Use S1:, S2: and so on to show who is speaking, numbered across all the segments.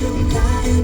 S1: you got it.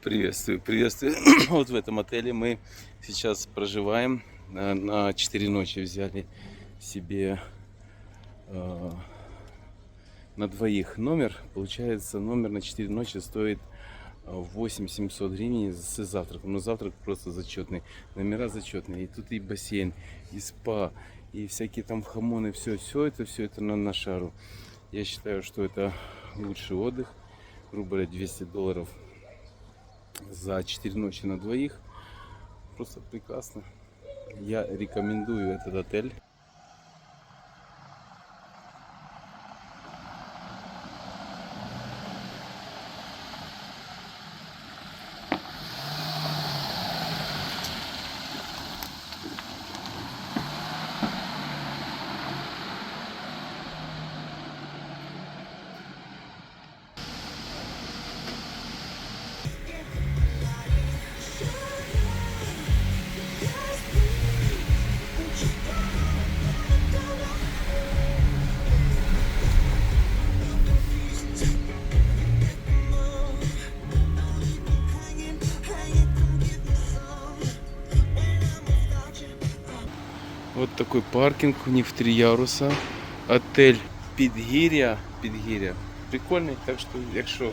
S2: Приветствую, приветствую. вот в этом отеле мы сейчас проживаем. Э, на, на 4 ночи взяли себе э, на двоих номер. Получается, номер на 4 ночи стоит э, 8700 гривен с завтраком. Но завтрак просто зачетный. Номера зачетные. И тут и бассейн, и спа, и всякие там хамоны. Все, все это, все это на, на шару. Я считаю, что это лучший отдых. Грубо 200 долларов за 4 ночи на двоих. Просто прекрасно. Я рекомендую этот отель. Вот такой паркинг, у них в три яруса. Отель Підгір'я. Підгір'я. Прикольный, так что, якщо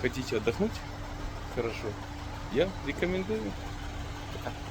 S2: хотите отдохнуть, хорошо, я рекомендую.